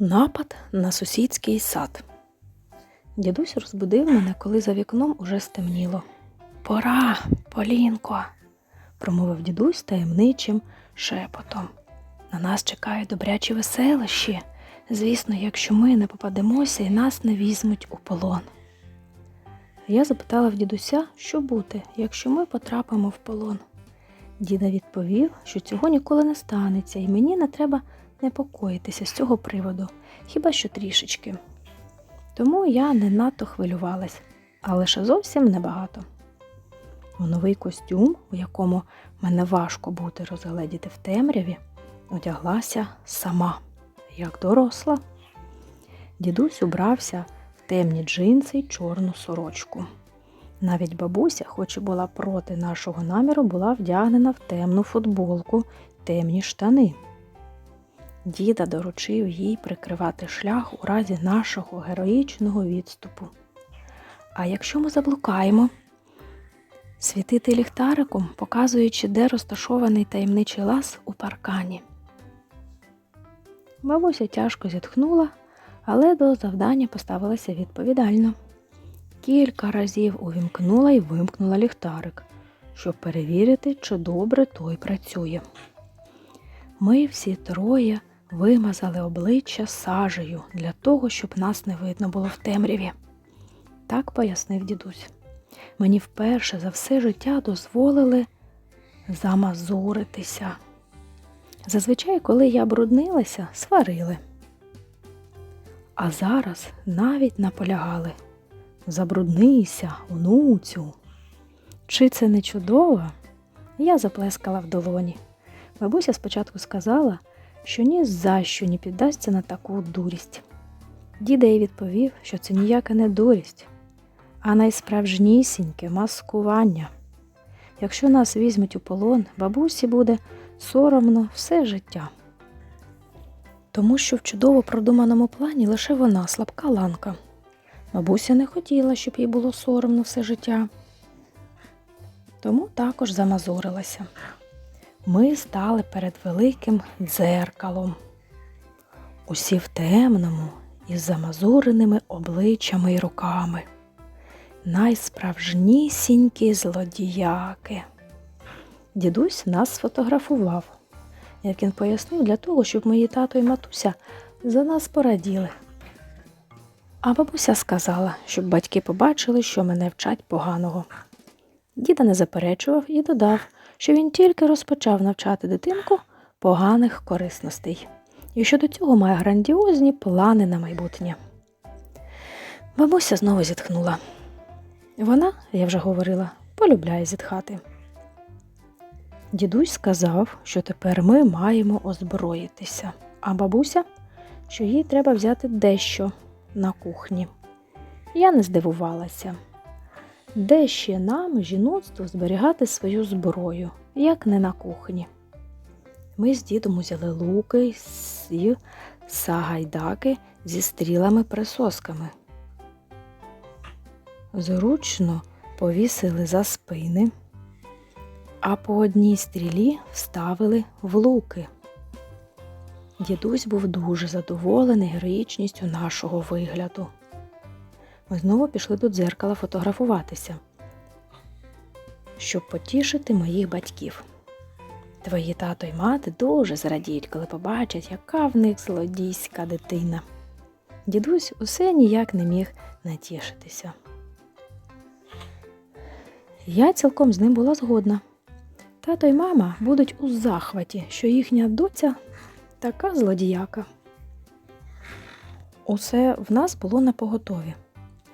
Напад на сусідський сад. Дідусь розбудив мене, коли за вікном уже стемніло. Пора, Полінко, промовив дідусь таємничим шепотом. На нас чекають добрячі веселищі. Звісно, якщо ми не попадемося і нас не візьмуть у полон. Я запитала в дідуся, що бути, якщо ми потрапимо в полон. Діда відповів, що цього ніколи не станеться, і мені не треба непокоїтися з цього приводу, хіба що трішечки. Тому я не надто хвилювалась, а лише зовсім небагато. У новий костюм, у якому мене важко бути розгледіти в темряві, одяглася сама, як доросла. Дідусь убрався в темні джинси й чорну сорочку. Навіть бабуся, хоч і була проти нашого наміру, була вдягнена в темну футболку, темні штани. Діда доручив їй прикривати шлях у разі нашого героїчного відступу. А якщо ми заблукаємо, світити ліхтариком, показуючи, де розташований таємничий лаз у паркані. Бабуся тяжко зітхнула, але до завдання поставилася відповідально. Кілька разів увімкнула і вимкнула ліхтарик, щоб перевірити, чи добре той працює. Ми всі троє вимазали обличчя сажею для того, щоб нас не видно було в темряві. Так пояснив дідусь. Мені вперше за все життя дозволили замазуритися. Зазвичай, коли я бруднилася, сварили. А зараз навіть наполягали забруднися, онуцю. Чи це не чудово? Я заплескала в долоні. Бабуся спочатку сказала, що ні за що не піддасться на таку дурість. Діда їй відповів, що це ніяка не дурість, а найсправжнісіньке маскування. Якщо нас візьмуть у полон, бабусі буде соромно все життя. Тому що в чудово продуманому плані лише вона слабка ланка. Бабуся не хотіла, щоб їй було соромно все життя. Тому також замазурилася. Ми стали перед великим дзеркалом. Усі в темному із замазуреними обличчями й руками. Найсправжнісінькі злодіяки. Дідусь нас сфотографував, як він пояснив, для того, щоб мої тато і матуся за нас пораділи. А бабуся сказала, щоб батьки побачили, що мене вчать поганого. Діда не заперечував і додав, що він тільки розпочав навчати дитинку поганих корисностей, і що до цього має грандіозні плани на майбутнє. Бабуся знову зітхнула. Вона, я вже говорила, полюбляє зітхати. Дідусь сказав, що тепер ми маємо озброїтися, а бабуся, що їй треба взяти дещо на кухні. Я не здивувалася. Де ще нам, жіноцтву, зберігати свою зброю, як не на кухні. Ми з дідом узяли луки і сагайдаки зі стрілами присосками. Зручно повісили за спини, а по одній стрілі вставили в луки. Дідусь був дуже задоволений героїчністю нашого вигляду. Ми знову пішли до дзеркала фотографуватися, щоб потішити моїх батьків. Твої тато й мати дуже зрадіють, коли побачать, яка в них злодійська дитина. Дідусь усе ніяк не міг натішитися. Я цілком з ним була згодна. Тато й мама будуть у захваті, що їхня доця така злодіяка. Усе в нас було на поготові.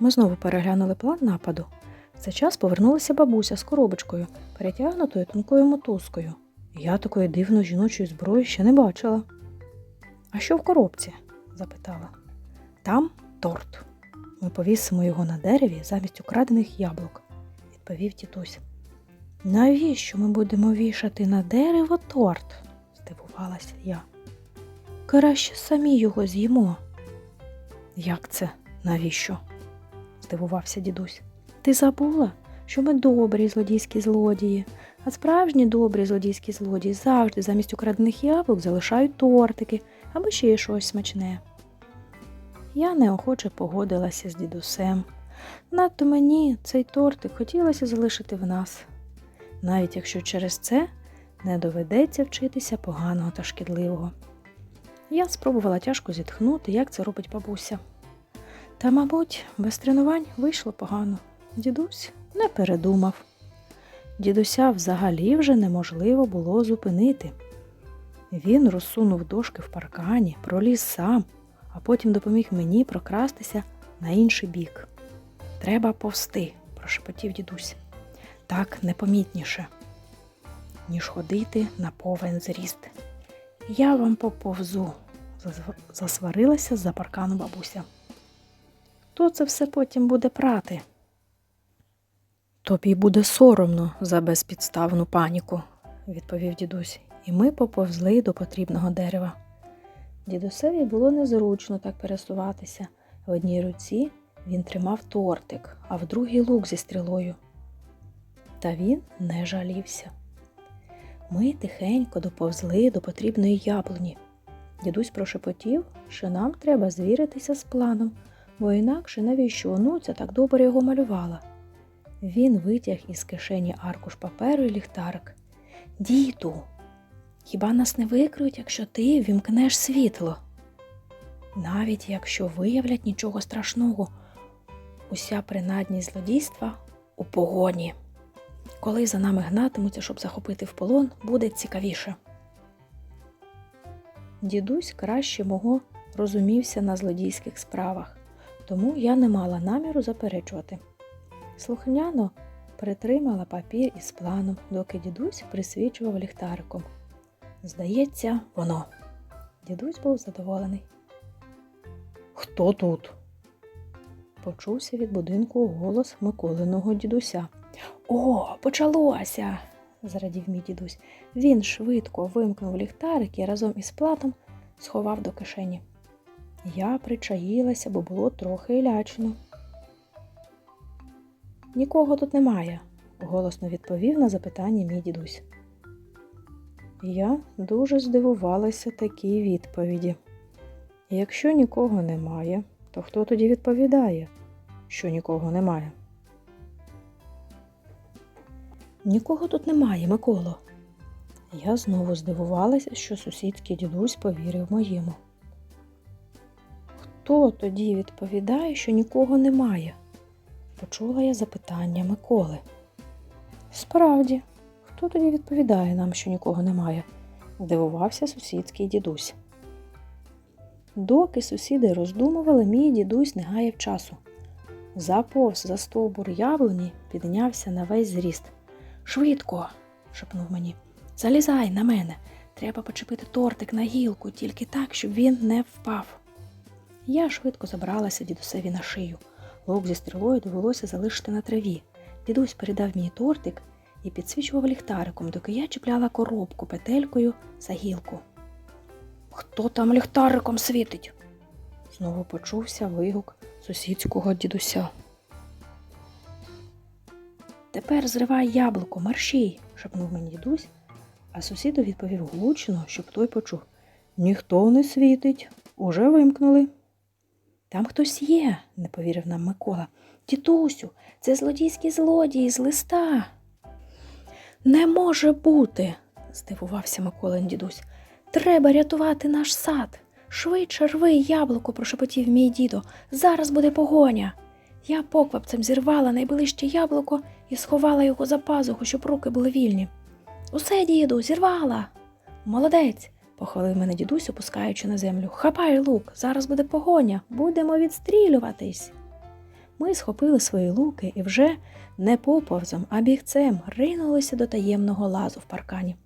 Ми знову переглянули план нападу. В цей час повернулася бабуся з коробочкою, перетягнутою тонкою мотузкою. Я такої дивної жіночої зброї ще не бачила. А що в коробці? запитала. Там торт. Ми повісимо його на дереві замість украдених яблук, відповів тітусь. Навіщо ми будемо вішати на дерево торт? здивувалася я. Краще самі його з'їмо. Як це? Навіщо? Здивувався дідусь. Ти забула, що ми добрі злодійські злодії, а справжні добрі злодійські злодії завжди замість украдених яблук залишають тортики або ще щось смачне. Я неохоче погодилася з дідусем. Надто мені цей тортик хотілося залишити в нас, навіть якщо через це не доведеться вчитися поганого та шкідливого. Я спробувала тяжко зітхнути, як це робить бабуся. Та, мабуть, без тренувань вийшло погано. Дідусь не передумав. Дідуся взагалі вже неможливо було зупинити. Він розсунув дошки в паркані, проліз сам, а потім допоміг мені прокрастися на інший бік. Треба повсти, прошепотів дідусь. Так непомітніше, ніж ходити на повен зріст. Я вам поповзу, засварилася за паркану бабуся. Хто це все потім буде прати? Тобі буде соромно за безпідставну паніку, відповів дідусь, і ми поповзли до потрібного дерева. Дідусеві було незручно так пересуватися. В одній руці він тримав тортик, а в другій лук зі стрілою. Та він не жалівся. Ми тихенько доповзли до потрібної яблуні. Дідусь прошепотів, що нам треба звіритися з планом, бо інакше навіщо онуця так добре його малювала. Він витяг із кишені аркуш паперу і ліхтарик. Діду, хіба нас не викриють, якщо ти вімкнеш світло? Навіть якщо виявлять нічого страшного, уся принадність злодійства у погоні. Коли за нами гнатимуться, щоб захопити в полон, буде цікавіше. Дідусь краще мого розумівся на злодійських справах, тому я не мала наміру заперечувати. Слухняно притримала папір із планом, доки дідусь присвічував ліхтариком. Здається, воно. Дідусь був задоволений. Хто тут? Почувся від будинку голос Миколиного дідуся. О, почалося. зрадів мій дідусь. Він швидко вимкнув ліхтарик і разом із платом сховав до кишені. Я причаїлася, бо було трохи лячно. Нікого тут немає, голосно відповів на запитання мій дідусь. Я дуже здивувалася такій відповіді. Якщо нікого немає, то хто тоді відповідає, що нікого немає? Нікого тут немає, Миколо. Я знову здивувалася, що сусідський дідусь повірив моєму. Хто тоді відповідає, що нікого немає? Почула я запитання Миколи. Справді, хто тоді відповідає нам, що нікого немає? здивувався сусідський дідусь. Доки сусіди роздумували, мій дідусь не гаяв часу. Заповз за стовбур яблуні, піднявся на весь зріст. Швидко, шепнув мені. Залізай на мене. Треба почепити тортик на гілку, тільки так, щоб він не впав. Я швидко забралася дідусеві на шию. Лук зі стрілою довелося залишити на траві. Дідусь передав мені тортик і підсвічував ліхтариком, доки я чіпляла коробку петелькою за гілку. Хто там ліхтариком світить? Знову почувся вигук сусідського дідуся. Тепер зривай яблуко, маршій, шепнув мені дідусь, а сусіду відповів гучно, щоб той почув. Ніхто не світить, уже вимкнули. Там хтось є, не повірив нам Микола. Дідусю, це злодійські злодії з листа. Не може бути, здивувався Миколин дідусь. Треба рятувати наш сад. Швидше рви яблуко, прошепотів мій дідо. Зараз буде погоня. Я поквапцем зірвала найближче яблуко і сховала його за пазуху, щоб руки були вільні. Усе, діду, зірвала. Молодець, похвалив мене дідусь, опускаючи на землю. Хапай лук, зараз буде погоня, будемо відстрілюватись. Ми схопили свої луки і вже не поповзом, а бігцем ринулися до таємного лазу в паркані.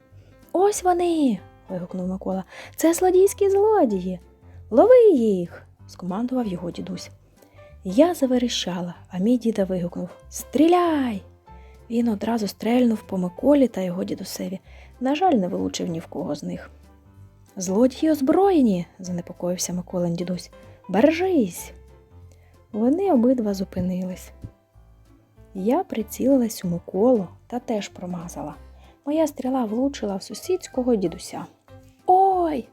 Ось вони. вигукнув Микола. Це злодійські злодії. Лови їх. скомандував його дідусь. Я заверещала, а мій діда вигукнув Стріляй! Він одразу стрельнув по Миколі та його дідусеві. На жаль, не вилучив ні в кого з них. Злодії озброєні, занепокоївся Миколин дідусь. Бережись. Вони обидва зупинились. Я прицілилась у Миколу та теж промазала. Моя стріла влучила в сусідського дідуся. Ой!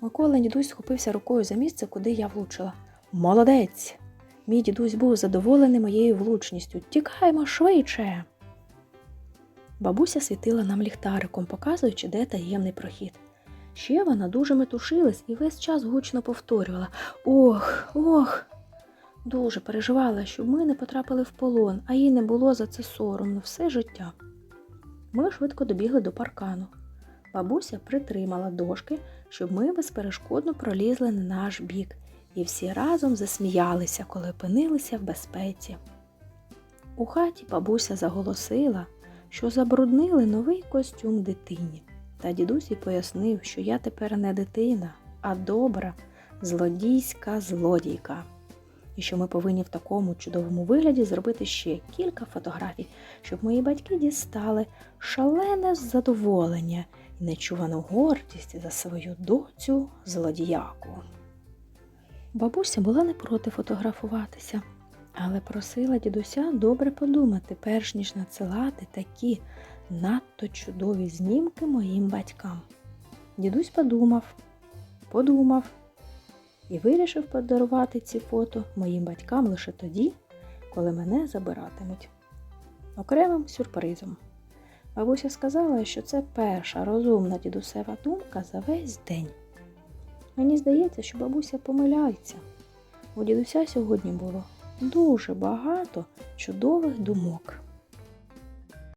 Микола дідусь схопився рукою за місце, куди я влучила. Молодець! Мій дідусь був задоволений моєю влучністю. Тікаємо швидше. Бабуся світила нам ліхтариком, показуючи, де таємний прохід. Ще вона дуже метушилась і весь час гучно повторювала Ох, ох. Дуже переживала, щоб ми не потрапили в полон, а їй не було за це соромно все життя. Ми швидко добігли до паркану. Бабуся притримала дошки, щоб ми безперешкодно пролізли на наш бік, і всі разом засміялися, коли опинилися в безпеці. У хаті бабуся заголосила, що забруднили новий костюм дитині. Та дідусь пояснив, що я тепер не дитина, а добра, злодійська злодійка. І що ми повинні в такому чудовому вигляді зробити ще кілька фотографій, щоб мої батьки дістали шалене задоволення і нечувану гордість за свою доцю злодіяку. Бабуся була не проти фотографуватися, але просила дідуся добре подумати, перш ніж надсилати такі надто чудові знімки моїм батькам. Дідусь подумав, подумав і вирішив подарувати ці фото моїм батькам лише тоді, коли мене забиратимуть. Окремим сюрпризом. Бабуся сказала, що це перша розумна дідусева думка за весь день. Мені здається, що бабуся помиляється. У дідуся сьогодні було дуже багато чудових думок.